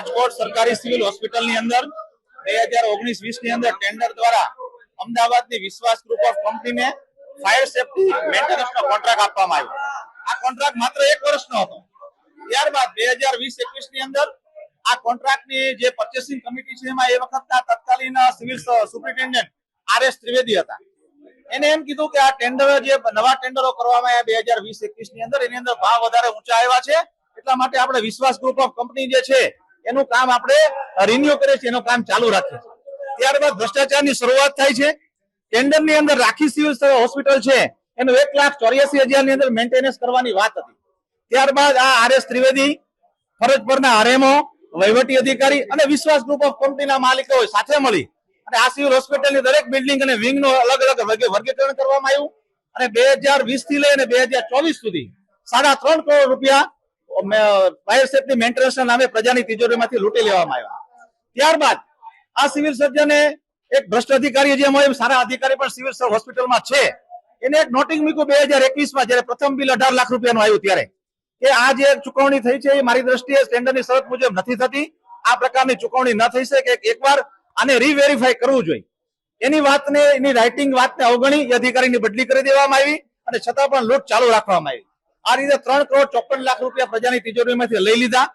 રાજકોટ સરકારી સિવિલ હોસ્પિટલની અંદર બે હજાર ઓગણીસ વીસની અંદર ટેન્ડર દ્વારા અમદાવાદની વિશ્વાસ ગ્રુપ ઓફ કંપનીને ફાયર સેફટી મેન્ટેનન્સનો કોન્ટ્રાક્ટ આપવામાં આવ્યો. આ કોન્ટ્રાક્ટ માત્ર એક વર્ષનો હતો. ત્યારબાદ બે હજાર વીસ એકવીસની અંદર આ કોન્ટ્રાક્ટની જે પર્ચેસિંગ કમિટી છે એમાં એ વખતના તત્કાલીન civil superintendent R S Trivedi હતા. એને એમ કીધું કે આ ટેન્ડર જે નવા ટેન્ડરો કરવામાં આવ્યા બે હજાર વીસ એકવીસની અંદર, એની અંદર ભાવ વધારે ઊંચા આવ્યા છે. એટલા માટે આપણે વિશ્વાસ ગ્રુપ ઓફ કંપની જે છે એનું કામ આપણે રિન્યુ કરીએ છીએ, એનું કામ ચાલુ રાખીએ છીએ. ત્યારબાદ ભ્રષ્ટાચારની શરૂઆત થાય છે. ટેન્ડરની અંદર રાખી સિવિલ હોસ્પિટલ છે. એનું એક લાખ ચોર્યાસી હજારની અંદર મેન્ટેનન્સ કરવાની વાત હતી. ત્યારબાદ આ આર એસ ત્રિવેદી ફરજ પરના આરએમઓ, વહીવટી અધિકારી અને વિશ્વાસ ગ્રુપ ઓફ કંપનીના માલિકો સાથે મળી અને આ સિવિલ હોસ્પિટલની દરેક બિલ્ડિંગ અને વિંગનું અલગ અલગ વર્ગી- વર્ગીકરણ કરવામાં આવ્યું. અને બે હજાર વીસથી લઈને બે હજાર ચોવીસ સુધી સાડા ત્રણ કરોડ રૂપિયા ફાયર સેફટી મેન્ટેનન્સના નામે પ્રજાની તિજોરીમાંથી લૂંટી લેવામાં આવ્યા. ત્યારબાદ આ સિવિલ સર્જને એક ભ્રષ્ટ અધિકારી જેમ હોય સારા અધિકારી પણ સિવિલ હોસ્પિટલમાં છે, એને એક નોટિંગ મૂક્યું બે હજાર એકવીસમાં જયારે પ્રથમ બિલ અઢાર લાખ રૂપિયાનું આવ્યું ત્યારે, કે આ જે ચુકવણી થઈ છે એ મારી દ્રષ્ટિએ સ્ટેન્ડર્ડની શરત મુજબ નથી થતી, આ પ્રકારની ચુકવણી ન થઈ શકે એકવાર આને રીવેરીફાઈ કરવું જોઈએ. એની વાતને, એની રાઇટિંગ વાતને અવગણી એ અધિકારીની બદલી કરી દેવામાં આવી અને છતાં પણ લૂંટ ચાલુ રાખવામાં આવી. આ રીતે ત્રણ કરોડ ચોપન લાખ રૂપિયા પ્રજાની તિજોરીમાંથી લઈ લીધા.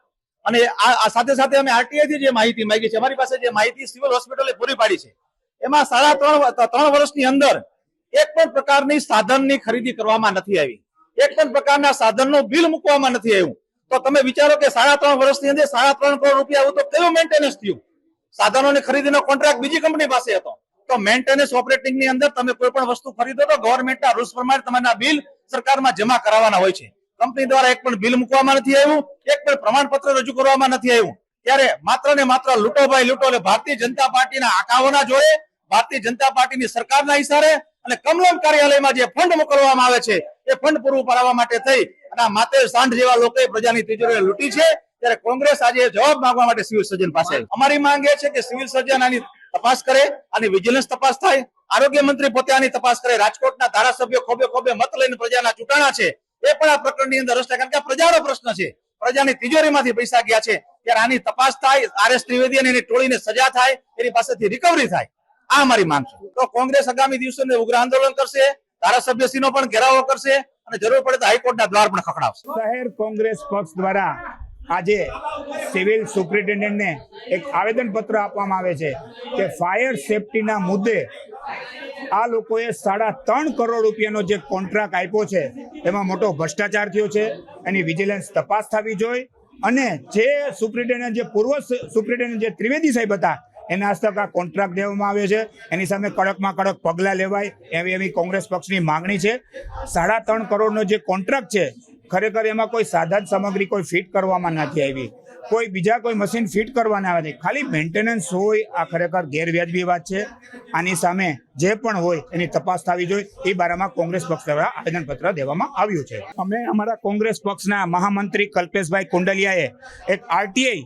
અને આ સાથે સાથે અમે આરટીઆઈ થી જે માહિતી માંગી છે, અમારી પાસે જે માહિતી સિવિલ હોસ્પિટલે પૂરી પાડી છે, એમાં સાડા ત્રણ ત્રણ વર્ષની અંદર એક પણ પ્રકારની સાધનની ખરીદી કરવામાં નથી આવી. એક પણ પ્રકારના સાધનનું બિલ મૂકવામાં નથી આવ્યું. તો તમે વિચારો કે સાડા ત્રણ વર્ષની અંદર સાડા ત્રણ કરોડ રૂપિયા આવું તો કયું મેન્ટેનન્સ થયું? સાધનોની ખરીદીનો કોન્ટ્રાક્ટ બીજી કંપની પાસે હતો. તો મેન્ટેનન્સ ઓપરેટિંગની અંદર તમે કોઈ પણ વસ્તુ ખરીદો તો ગવર્મેન્ટના રૂલ્સ પ્રમાણે તમારા બિલ સરકારમાં જમા કરાવવાના હોય છે. કંપની દ્વારા એક પણ બિલ મૂકવામાં નથી આવ્યું, એક પણ પ્રમાણપત્ર રજૂ કરવામાં નથી આવ્યું. ત્યારે માત્ર ને માત્ર લૂંટોભાઈ લૂંટો એટલે ભારતીય જનતા પાર્ટીના આકાઓના જોડે, ભારતીય જનતા પાર્ટીની સરકારના ઇશારે અને કમલમ કાર્યાલયમાં જે ફંડ મોકલવામાં આવે છે, એ ફંડ પૂરું પાડવા માટે થઈ અને માતે સાંઢ જેવા લોકોએ પ્રજાની તિજોરી લૂંટી છે, ત્યારે કોંગ્રેસ આજે જવાબ માંગવા માટે સિવિલ સર્જન પાસે અમારી માંગ એ છે કે સિવિલ સર્જન આની તપાસ કરે અને વિજિલન્સ તપાસ થાય. આરોગ્ય મંત્રી પોતે આની તપાસ કરે. રાજકોટના ધારાસભ્યો ખોબે ખોબે મત લઈને પ્રજાના ચૂંટાણા છે. એ પણ આ પ્રકરણની અંદર રસ્તા કારણ કે પ્રજાનો પ્રશ્ન છે. પ્રજાની તિજોરીમાંથી પૈસા ગયા છે. ત્યારે આની તપાસ થાય, આર એસ ત્રિવેદી અને એની ટોળીને સજા થાય, એની પાસેથી રિકવરી થાય. આ અમારી માંગ છે. તો કોંગ્રેસ આગામી દિવસે ઉગ્ર આંદોલન કરશે, ધારાસભ્યશ્રીનો પણ ઘેરાવો કરશે અને જરૂર પડે તો હાઈકોર્ટના દ્વાર પણ ખખડાવશે. શહેર કોંગ્રેસ પક્ષ દ્વારા આજે સિવિલ સુપ્રિન્ટેન્ડન્ટને એક આવેદનપત્ર આપવામાં આવે છે કે ફાયર સેફટીના મુદ્દે આ લોકોએ સાડા ત્રણ કરોડ રૂપિયાનો જે કોન્ટ્રાક્ટ આપ્યો છે, એમાં મોટો ભ્રષ્ટાચાર થયો છે. એની વિજિલન્સ તપાસ થવી જોઈએ અને જે સુપ્રિન્ટેન્ડન્ટ, જે પૂર્વ સુપ્રિન્ટેન્ડન્ટ, જે ત્રિવેદી સાહેબ હતા, એના હસ્તક આ કોન્ટ્રાક્ટ દેવામાં આવે છે. એની સામે કડકમાં કડક પગલાં લેવાય એવી એવી કોંગ્રેસ પક્ષની માંગણી છે. સાડા ત્રણ કરોડનો જે કોન્ટ્રાક્ટ છે, ખરેખર એમાં કોઈ સાધન સામગ્રી કોઈ ફિટ કરવામાં નથી આવી. કોઈ બીજા કોઈ મશીન ફિટ કરવાના આવે છે. ખાલી મેન્ટેનન્સ હોય, આ ખરેખર ગેરવ્યાજબી વાત છે. આની સામે જે પણ હોય એની તપાસ થવી જોઈએ. એ બારામાં કોંગ્રેસ પક્ષ દ્વારા આવેદનપત્ર દેવામાં આવ્યું છે. અમે અમારા કોંગ્રેસ પક્ષના મહામંત્રી કલ્પેશભાઈ કુંડલિયાએ એક આરટીઆઈ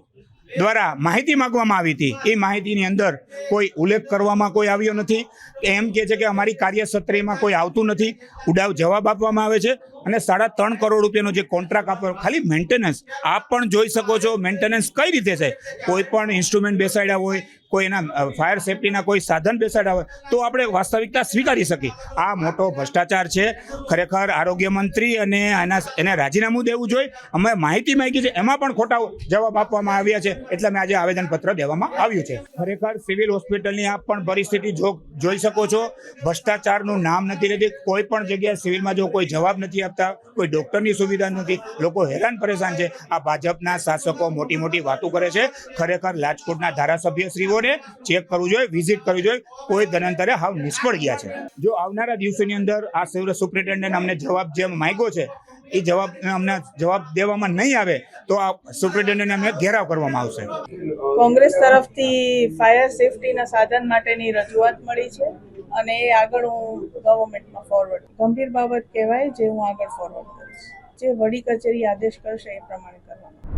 દ્વારા માહિતી માંગવામાં આવી હતી. એ માહિતીની અંદર કોઈ ઉલ્લેખ કરવામાં કોઈ આવ્યો નથી. એમ કહે છે કે અમારી કાર્યસત્રીમાં કોઈ આવતું નથી. ઉડાવ જવાબ આપવામાં આવે છે. અને સાડા ત્રણ કરોડ રૂપિયાનો જે કોન્ટ્રાક્ટ આપ્યો ખાલી મેન્ટેનન્સ આપ પણ જોઈ શકો છો મેન્ટેનન્સ કઈ રીતે છે. કોઈ પણ ઇન્સ્ટ્રુમેન્ટ બેસાડ્યા હોય, કોઈ એના ફાયર સેફટીના કોઈ સાધન બેસાડ્યા હોય, તો આપણે વાસ્તવિકતા સ્વીકારી શકીએ. આ મોટો ભ્રષ્ટાચાર છે. ખરેખર આરોગ્ય મંત્રી અને એના, એને રાજીનામું દેવું જોઈએ. અમે માહિતી માંગી છે, એમાં પણ ખોટા જવાબ આપવામાં આવ્યા છે, એટલે મેં આજે આવેદનપત્ર દેવામાં આવ્યું છે. ખરેખર સિવિલ હોસ્પિટલની આપ પણ પરિસ્થિતિ જો, જોઈ શકો છો. ભ્રષ્ટાચારનું નામ નથી લેતી, કોઈ પણ જગ્યાએ સિવિલમાં જો કોઈ જવાબ નથી આપતા કોઈ ડોક્ટરની સુવિધા નથી. લોકો હેરાન પરેશાન છે. આ ભાજપના શાસકો મોટી મોટી વાતો કરે છે. ખરેખર રાજકોટના ધારાસભ્યશ્રીઓને ચેક કરવું જોઈએ વિઝિટ કરવી જોઈએ. કોઈ ધનંતરે હાવ નિષ્ફળ ગયા છે. જો આવનારા દિવસોની અંદર આ સૌર સુપ્રિન્ટેન્ડન્ટ અમને જવાબ જેમ માંગ્યો છે, એ જવાબ અમને જવાબ દેવામાં નહીં આવે, તો આ સુપ્રિન્ટેન્ડન્ટને અમને ઘેરાવ કરવામાં આવશે. કોંગ્રેસ તરફથી ફાયર સેફટીના સાધન માટેની રજૂઆત મળી છે. અને એ આગળ હું ગવર્મેન્ટમાં ફોરવર્ડ ગંભીર બાબત કહેવાય, જે હું આગળ ફોરવર્ડ કરીશ. જે વડી કચેરી આદેશ કરશે એ પ્રમાણે કરવાનું.